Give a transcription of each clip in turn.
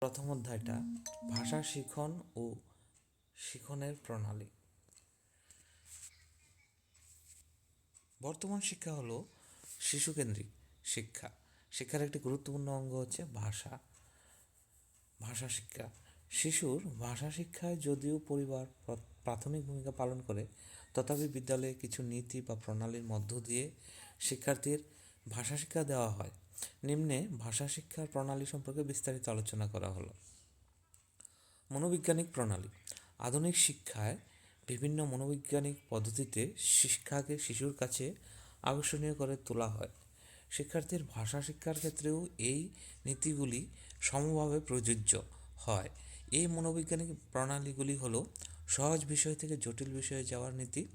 প্রথম অধ্যায়টা ভাষা শিখন ও শিখনের প্রণালী। বর্তমান শিক্ষা হলো শিশুকেন্দ্রিক শিক্ষা। শিক্ষার একটি গুরুত্বপূর্ণ অঙ্গ হচ্ছে ভাষা। ভাষা শিক্ষা। শিশুর ভাষা শিক্ষায় যদিও পরিবার প্র- প্রাথমিক ভূমিকা পালন করে, তথাপি বিদ্যালয়ে কিছু নীতি বা প্রণালীর মধ্য দিয়ে শিক্ষার্থীর ভাষা শিক্ষা দেওয়া হয়। নিম্নে ভাষা শিক্ষার প্রণালী সম্পর্কে বিস্তারিত আলোচনা করা হলো। মনোবৈজ্ঞানিক প্রণালী। আধুনিক শিক্ষায় বিভিন্ন মনোবৈজ্ঞানিক পদ্ধতিতে শিক্ষাকে শিশুর কাছে আকর্ষণীয় করে তোলা হয়। শিক্ষার্থীর ভাষা শিক্ষার ক্ষেত্রেও এই নীতিগুলি সমভাবে প্রযোজ্য হয়। এই মনোবৈজ্ঞানিক প্রণালীগুলি হলো সহজ বিষয় থেকে জটিল বিষয়ে যাওয়ার নীতি,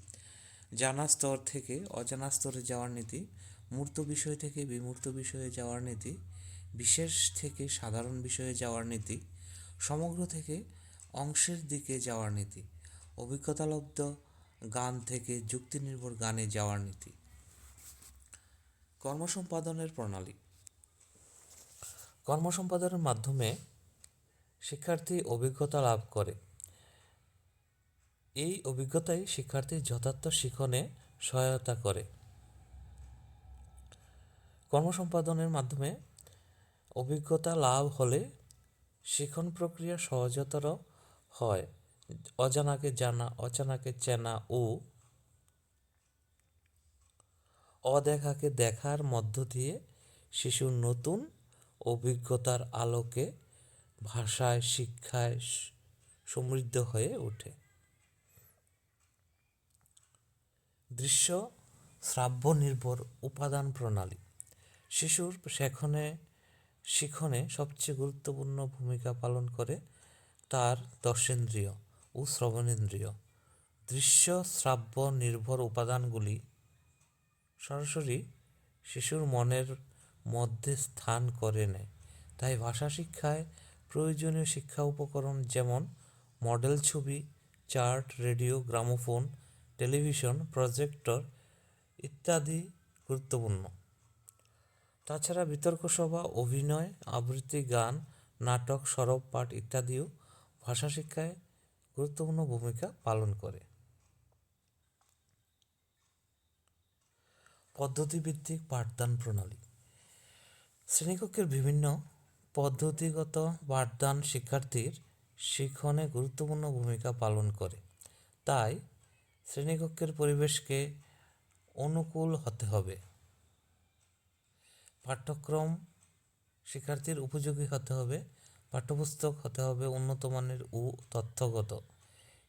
জানা স্তর থেকে অজানা স্তরে যাওয়ার নীতি মূর্ত বিষয় থেকে বিমূর্ত বিষয়ে যাওয়ার নীতি, বিশেষ থেকে সাধারণ বিষয়ে যাওয়ার নীতি, সমগ্র থেকে অংশের দিকে যাওয়ার নীতি, অভিজ্ঞতালব্ধ গান থেকে যুক্তিনির্ভর গানে যাওয়ার নীতি। কর্মসম্পাদনের প্রণালী। কর্মসম্পাদনের মাধ্যমে শিক্ষার্থী অভিজ্ঞতা লাভ করে। এই অভিজ্ঞতাই শিক্ষার্থীর যথার্থ শিখনে সহায়তা করে। কর্মসম্পাদনের মাধ্যমে অভিজ্ঞতা লাভ হলে শিখন প্রক্রিয়া সহজতর হয়। অজানাকে জানা, অচানাকে চেনা ও অদেখাকে দেখার মধ্য দিয়ে শিশুর নতুন অভিজ্ঞতার আলোকে ভাষায়, শিক্ষায় সমৃদ্ধ হয়ে ওঠে। দৃশ্য শ্রাব্য নির্ভর উপাদান প্রণালী। শিশুর শেখনে, শিখনে সবচেয়ে গুরুত্বপূর্ণ ভূমিকা পালন করে তার দর্শেন্দ্রিয় ও শ্রবণেন্দ্রিয়। দৃশ্য, শ্রাব্য, নির্ভর উপাদানগুলি সরাসরি শিশুর মনের মধ্যে স্থান করে নেয়। তাই ভাষা শিক্ষায় প্রয়োজনীয় শিক্ষা উপকরণ যেমন মডেল ছবি, chart, radio, gramophone, television, projector ইত্যাদি গুরুত্বপূর্ণ। তাছাড়া বিতর্ক সভা, অভিনয়, আবৃত্তি, গান, নাটক, সরব, পাঠ ইত্যাদিও ভাষা শিক্ষায় গুরুত্বপূর্ণ ভূমিকা পালন করে। পদ্ধতিভিত্তিক পাঠদান প্রণালী। শ্রেণীকক্ষের বিভিন্ন পদ্ধতিগত পাঠদান শিক্ষার্থীর শিক্ষণে গুরুত্বপূর্ণ ভূমিকা পালন করে। তাই শ্রেণীকক্ষের পরিবেশকে অনুকূল হতে হবে। পাঠ্যক্রম শিক্ষার্থীর উপযোগী হতে হবে, পাঠ্যপুস্তক হতে হবে উন্নত মানের ও তথ্যগত।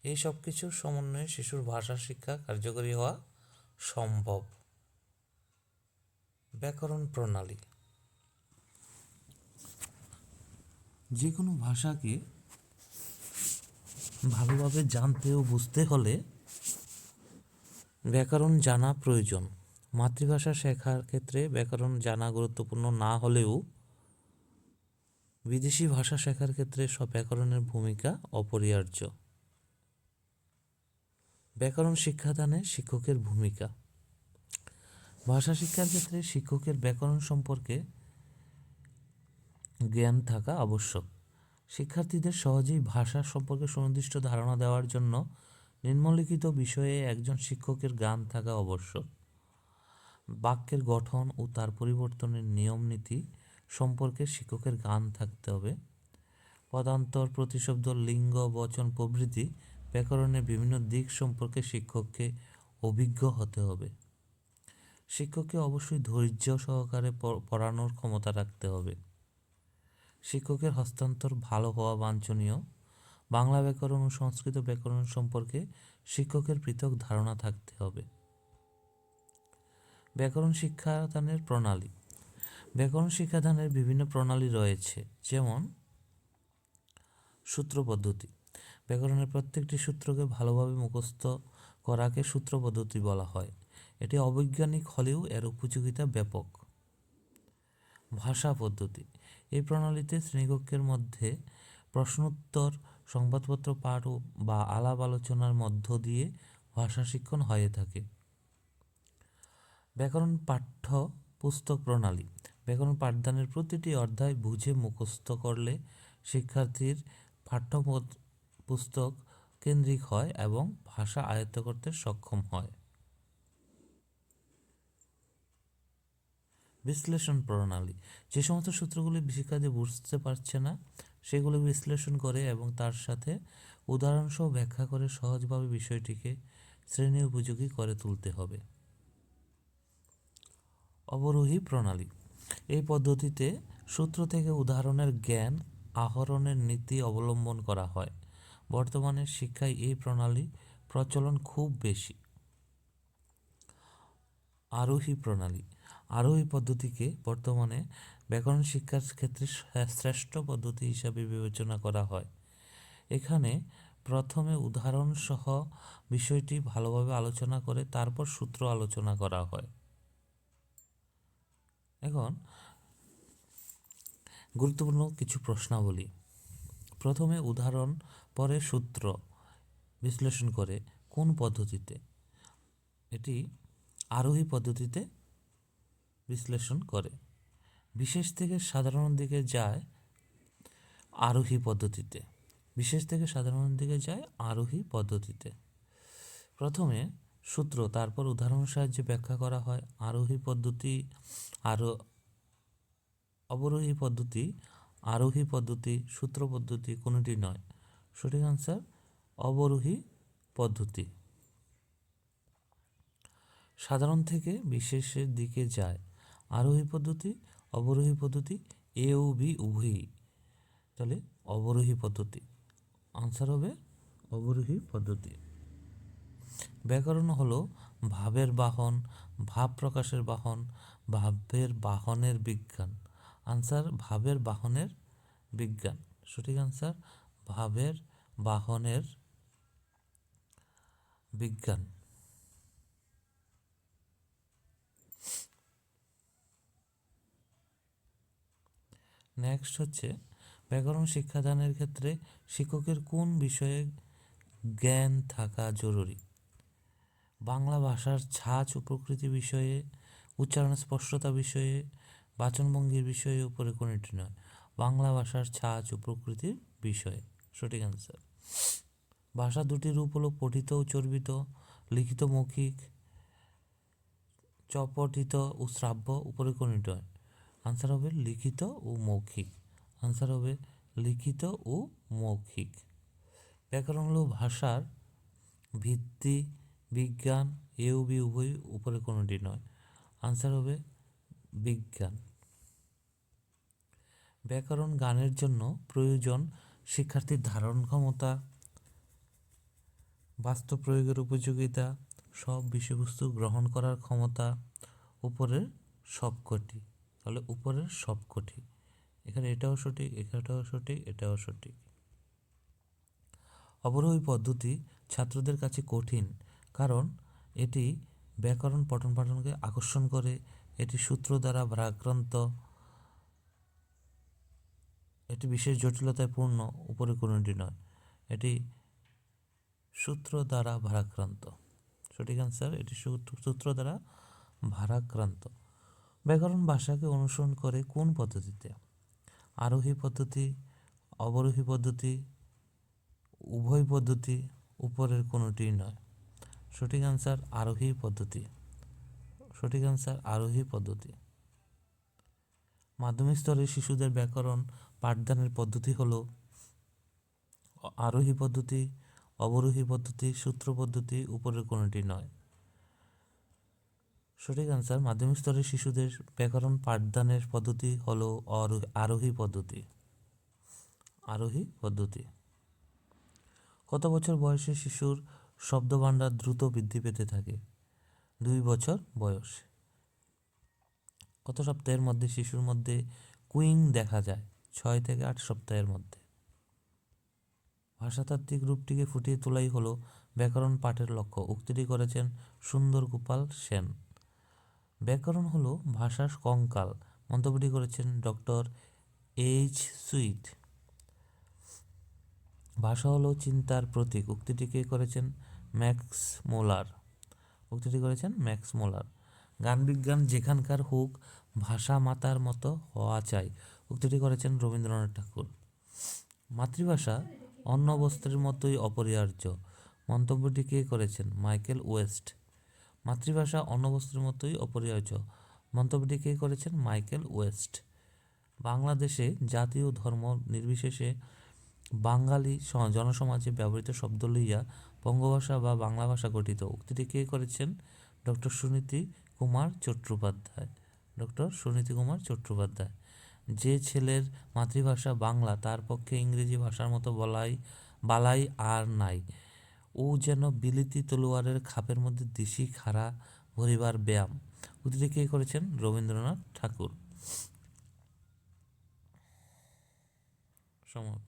এই সব কিছুর সমন্বয়ে শিশুর ভাষা শিক্ষা কার্যকরী হওয়া সম্ভব। ব্যাকরণ প্রণালী। যে কোনো ভাষাকে ভালোভাবে জানতে ও বুঝতে হলে ব্যাকরণ জানা প্রয়োজন। মাতৃভাষা শেখার ক্ষেত্রে ব্যাকরণ জানা গুরুত্বপূর্ণ না হলেও বিদেশি ভাষা শেখার ক্ষেত্রে সব ব্যাকরণের ভূমিকা অপরিহার্য। ব্যাকরণ শিক্ষাদানে শিক্ষকের ভূমিকা। ভাষা শিক্ষার ক্ষেত্রে শিক্ষকের ব্যাকরণ সম্পর্কে জ্ঞান থাকা আবশ্যক। শিক্ষার্থীদের সহজেই ভাষা সম্পর্কে সুনির্দিষ্ট ধারণা দেওয়ার জন্য নিম্নলিখিত বিষয়ে একজন শিক্ষকের জ্ঞান থাকা আবশ্যক। বাক্যের গঠন ও তার পরিবর্তনের নিয়ম নীতি সম্পর্কে শিক্ষকের জ্ঞান থাকতে হবে। পদান্তর প্রতিশব্দ, লিঙ্গ, বচন, প্রভৃতি ব্যাকরণের বিভিন্ন দিক সম্পর্কে শিক্ষককে অভিজ্ঞ হতে হবে। শিক্ষককে অবশ্যই ধৈর্য সহকারে পড়ানোর ক্ষমতা রাখতে হবে। শিক্ষকের হস্তান্তর ভালো হওয়া বাঞ্ছনীয়। বাংলা ব্যাকরণ ও সংস্কৃত ব্যাকরণ সম্পর্কে শিক্ষকের পৃথক ধারণা থাকতে হবে। ব্যাকরণ শিক্ষাদানের প্রণালী। ব্যাকরণ শিক্ষাদানের বিভিন্ন প্রণালী রয়েছে, যেমন সূত্র পদ্ধতি। ব্যাকরণের প্রত্যেকটি সূত্রকে ভালোভাবে মুখস্থ করাকে সূত্র পদ্ধতি বলা হয়। এটি অবৈজ্ঞানিক হলেও এর উপযোগিতা ব্যাপক। ভাষা পদ্ধতি। এই প্রণালীতে শ্রেণীকক্ষের মধ্যে প্রশ্নোত্তর, সংবাদপত্র পাঠ বা আলাপ আলোচনার মধ্য দিয়ে ভাষা শিক্ষণ হয়ে থাকে। ব্যাকরণ পাঠ্য পুস্তক প্রণালী। ব্যাকরণ পাঠদানের প্রতিটি অধ্যায় বুঝে মুখস্থ করলে শিক্ষার্থীর পাঠ্য পুস্তক কেন্দ্রিক হয় এবং ভাষা আয়ত্ত করতে সক্ষম হয়। বিশ্লেষণ প্রণালী। যে সমস্ত সূত্রগুলি শিক্ষার্থী বুঝতে পারছে না, সেগুলি বিশ্লেষণ করে এবং তার সাথে উদাহরণসহ ব্যাখ্যা করে সহজভাবে বিষয়টিকে শ্রেণি উপযোগী করে তুলতে হবে। অবরোহী প্রণালী। এই পদ্ধতিতে সূত্র থেকে উদাহরণের জ্ঞান আহরণের নীতি অবলম্বন করা হয়। বর্তমানে শিক্ষায় এই প্রণালী প্রচলন খুব বেশি। আরোহী প্রণালী। আরোহী পদ্ধতিকে বর্তমানে ব্যাকরণ শিক্ষার ক্ষেত্রে শ্রেষ্ঠ পদ্ধতি হিসাবে বিবেচনা করা হয়। এখানে প্রথমে উদাহরণ সহ বিষয়টি ভালোভাবে আলোচনা করে তারপর সূত্র আলোচনা করা হয়। এখন গুরুত্বপূর্ণ কিছু প্রশ্নাবলী। প্রথমে উদাহরণ, পরে সূত্র বিশ্লেষণ করে কোন পদ্ধতিতে, এটি আরোহী পদ্ধতিতে বিশ্লেষণ করে। বিশেষ থেকে সাধারণ দিকে যায় আরোহী পদ্ধতিতে। বিশেষ থেকে সাধারণ দিকে যায় আরোহী পদ্ধতিতে। প্রথমে সূত্র। তারপর উদাহরণ সাহায্যে ব্যাখ্যা করা হয়, আরোহী পদ্ধতি, আরও, অবরোহী পদ্ধতি, আরোহী পদ্ধতি, সূত্র পদ্ধতি কোনোটি নয়? সঠিক আনসার অবরোহী পদ্ধতি। সাধারণ থেকে বিশেষের দিকে যায়। আরোহী পদ্ধতি, অবরোহী পদ্ধতি, এ ও বি উভয়ই। তাহলে অবরোহী পদ্ধতি। আনসার হবে অবরোহী পদ্ধতি। ব্যাকরণ হলো ভাবের বাহন, ভাব প্রকাশের বাহন, ভাবের বাহনের বিজ্ঞান। আনসার ভাবের বাহনের বিজ্ঞান। সঠিক আনসার ভাবের বাহনের বিজ্ঞান। নেক্সট হচ্ছে, ব্যাকরণ শিক্ষাদানের ক্ষেত্রে শিক্ষকের কোন বিষয়ে জ্ঞান থাকা জরুরি? বাংলা ভাষার ছাঁচ ও প্রকৃতি বিষয়ে, উচ্চারণ স্পষ্টতা বিষয়ে, বাচনভঙ্গির বিষয়ে উপরে কোনটি নয়। বাংলা ভাষার ছাঁচ ও প্রকৃতির বিষয়ে। সঠিক অ্যান্সার ভাষা দুটি রূপ হলো পঠিত ও চর্বিত, লিখিত মৌখিক, চপঠিত ও শ্রাব্য উপরে কোনটি নয় আনসার হবে লিখিত ও মৌখিক। আনসার হবে লিখিত ও মৌখিক। ব্যাকরণ হলো ভাষার ভিত্তি বিজ্ঞান, এ ও বি উভয় উপরে কোনোটি নয়। আনসার হবে বিজ্ঞান। ব্যাকরণ গানের জন্য প্রয়োজন শিক্ষার্থীর ধারণ ক্ষমতা, বাস্তব প্রয়োগের উপযোগিতা, সব বিষয়বস্তু গ্রহণ করার ক্ষমতা, উপরের সবকটি। তাহলে উপরের সবকটি। এখানে এটাও সঠিক এটাও সঠিক এটাও সঠিক। অবরোহী পদ্ধতি ছাত্রদের কাছে কঠিন। কারণ এটি ব্যাকরণ পঠন পাঠনকে আকর্ষণ করে। এটি সূত্র দ্বারা ভারাক্রান্ত। এটি বিশেষ জটিলতায় পূর্ণ, উপরে কোনোটি নয়। এটি সূত্র দ্বারা ভারাক্রান্ত। সঠিক অ্যান্সার এটি সূত্র দ্বারা ভারাক্রান্ত। ব্যাকরণ ভাষাকে অনুসরণ করে কোন পদ্ধতিতে? আরোহী পদ্ধতি, অবরোহী পদ্ধতি, উভয় পদ্ধতি, উপরের কোনোটি নয়। সঠিক অ্যান্সার আরোহী পদ্ধতি। সঠিক অ্যান্সার আরোহী পদ্ধতি। মাধ্যমিক স্তরে শিশুদের ব্যাকরণ পাঠদানের পদ্ধতি হল আরোহী পদ্ধতি, অবরোহী পদ্ধতি, সূত্র পদ্ধতি, উপরের কোনোটি নয়। সঠিক অ্যান্সার মাধ্যমিক স্তরে শিশুদের ব্যাকরণ পাঠদানের পদ্ধতি হলো আরোহী পদ্ধতি। আরোহী পদ্ধতি। কত বছর বয়সে শিশুর শব্দভাণ্ডার দ্রুত বৃদ্ধি পেতে থাকে। দুই বছর বয়স। কত সপ্তাহের মধ্যে শিশুর মধ্যে কুইং দেখা যায়? ছয় থেকে আট সপ্তাহের মধ্যে। ভাষাতাত্ত্বিক রূপটিকে ফুটিয়ে তোলাই হলো ব্যাকরণ পাঠের লক্ষ্য। উক্তিটি করেছেন সুন্দর গোপাল সেন। ব্যাকরণ হলো ভাষার কঙ্কাল। মন্তব্যটি করেছেন ডক্টর এইচ সুইট। ভাষা হলো চিন্তার প্রতীক। উক্তিটিকে করেছেন? Max Muller. উক্তিটি করেছেন ম্যাক্স মোলার। গান বিজ্ঞান যেখানকার হোক, ভাষা মাতার মতো হওয়া চাই। উক্তিটি করেছেন রবীন্দ্রনাথ ঠাকুর। মাতৃভাষা অন্য বস্ত্রের মতোই অপরিহার্য। মন্তব্যটি কে করেছেন? Michael West. মাতৃভাষা অন্য বস্ত্রের মতোই অপরিহার্য। মন্তব্যটি কে করেছেন? Michael West. বাংলাদেশে জাতি ও ধর্ম নির্বিশেষে বাঙালি জনসমাজে ব্যবহৃত শব্দ লইয়া বঙ্গভাষা বা বাংলা ভাষা গঠিত, উক্তিটি কে করেছেন? ডক্টর সুনীতি কুমার চট্টোপাধ্যায়। ডক্টর সুনীতি কুমার চট্টোপাধ্যায়। যে ছেলের মাতৃভাষা বাংলা, তার পক্ষে ইংরেজি ভাষার মতো বলাই, বালাই আর নাই। ও যেন বিলিতি তলোয়ারের খাপের মধ্যে দিশি খাড়া ভরিবার ব্যায়াম। উক্তিটি কে করেছেন? রবীন্দ্রনাথ ঠাকুর। সমাপ্ত